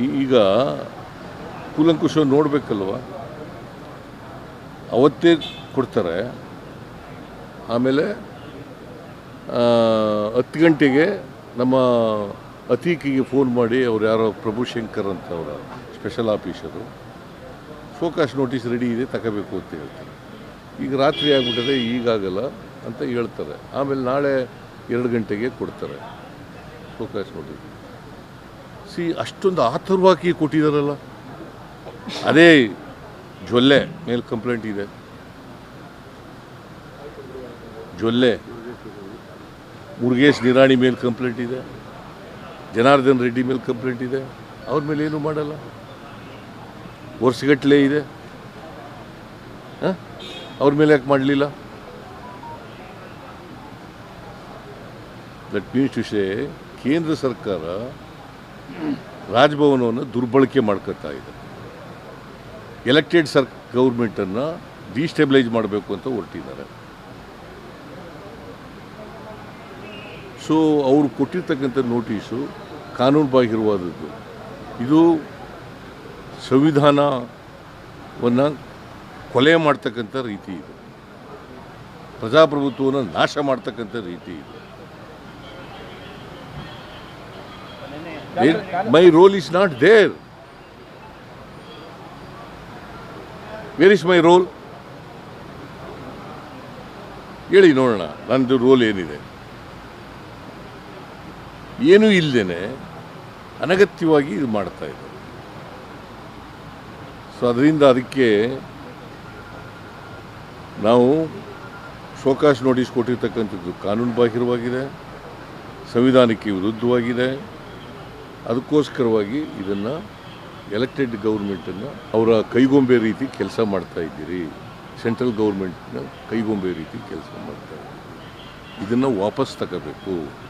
ಈಗ ಕೂಲಂಕುಷ ನೋಡಬೇಕಲ್ವ? ಅವತ್ತೇ ಕೊಡ್ತಾರೆ. ಆಮೇಲೆ ಹತ್ತು ಗಂಟೆಗೆ ನಮ್ಮ ಅತೀಕಿಗೆ ಫೋನ್ ಮಾಡಿ ಅವ್ರು ಯಾರೋ ಪ್ರಭು ಶಂಕರ್ ಅಂತ ಅವರ ಸ್ಪೆಷಲ್ ಆಫೀಸರು ಫೋಕಾಸ್ಟ್ ನೋಟಿಸ್ ರೆಡಿ ಇದೆ, ತಗೋಬೇಕು ಅಂತ ಹೇಳ್ತಾರೆ. ಈಗ ರಾತ್ರಿ ಆಗಿಬಿಟ್ಟಿದೆ ಈಗಾಗಲ್ಲ ಅಂತ ಹೇಳ್ತಾರೆ. ಆಮೇಲೆ ನಾಳೆ ಎರಡು ಗಂಟೆಗೆ ಕೊಡ್ತಾರೆ. ಫೋಕಸ್ ನೋಟಿಸ್ ಸಿ, ಅಷ್ಟೊಂದು ಆತುರವಾಗಿ ಕೊಟ್ಟಿದ್ದಾರಲ್ಲ ಅದೇ ಜೊಲ್ಲೆ ಮೇಲೆ ಕಂಪ್ಲೇಂಟ್ ಇದೆ. ಜೊಲ್ಲೆ. ಮುರುಗೇಶ್ ನಿರಾಣಿ ಮೇಲೆ ಕಂಪ್ಲೇಂಟ್ ಇದೆ. ಜನಾರ್ದನ್ ರೆಡ್ಡಿ ಮೇಲೆ ಕಂಪ್ಲೇಂಟ್ ಇದೆ. ಅವ್ರ ಮೇಲೆ ಏನು ಮಾಡಲ್ಲ. ವರ್ಷಗಟ್ಟಲೆ ಇದೆ? ಅವ್ರ ಮೇಲೆ ಯಾಕೆ ಮಾಡಲಿಲ್ಲ? ದಟ್ ಮೀನ್ಸ್ ಟು ಸೇ ಕೇಂದ್ರ ಸರ್ಕಾರ ರಾಜಭವನವನ್ನು ದುರ್ಬಳಕೆ ಮಾಡ್ಕೊತಾ ಇದೆ ಎಲೆಕ್ಟೆಡ್ ಸರ್ ಗೌರ್ಮೆಂಟನ್ನು ಡಿಸ್ಟೆಬಿಲೈಸ್ ಮಾಡಬೇಕು ಅಂತ ಹೊರಟಿದ್ದಾರೆ. ಸೊ ಅವರು ಕೊಟ್ಟಿರ್ತಕ್ಕಂಥ ನೋಟಿಸು ಕಾನೂನು ಬಾಹಿರವಾದದ್ದು ಇದು ಸಂವಿಧಾನವನ್ನು ಕೊಲೆ ಮಾಡ್ತಕ್ಕಂಥ ರೀತಿ ಇದೆ. ಪ್ರಜಾಪ್ರಭುತ್ವವನ್ನು ನಾಶ ಮಾಡ್ತಕ್ಕಂಥ ರೀತಿ ಇದೆ. My role is not there Where is my role ಹೇಳಿ ನೋಡೋಣ ನನ್ನದು ರೋಲ್ ಏನಿದೆ? ಏನೂ ಇಲ್ಲದೇನೆ ಅನಗತ್ಯವಾಗಿ ಇದು ಮಾಡ್ತಾ ಇದ್ದಾರೆ. ಸೊ ಅದರಿಂದ ಅದಕ್ಕೆ ನಾವು ಶೋಕಾಶ್ ನೋಟಿಸ್ ಕೊಟ್ಟಿರ್ತಕ್ಕಂಥದ್ದು ಕಾನೂನು ಬಾಹಿರವಾಗಿದೆ ಸಂವಿಧಾನಕ್ಕೆ ವಿರುದ್ಧವಾಗಿದೆ. ಅದಕ್ಕೋಸ್ಕರವಾಗಿ ಇದನ್ನು ಎಲೆಕ್ಟೆಡ್ ಗೌರ್ಮೆಂಟನ್ನು ಅವರ ಕೈಗೊಂಬೆ ರೀತಿ ಕೆಲಸ ಮಾಡ್ತಾ ಇದ್ದೀರಿ. ಸೆಂಟ್ರಲ್ ಗೌರ್ಮೆಂಟ್ನ ಕೈಗೊಂಬೆ ರೀತಿ ಕೆಲಸ ಮಾಡ್ತಾ ಇದ್ದೀರಿ. ಇದನ್ನು ವಾಪಸ್ ತಗೋಬೇಕು.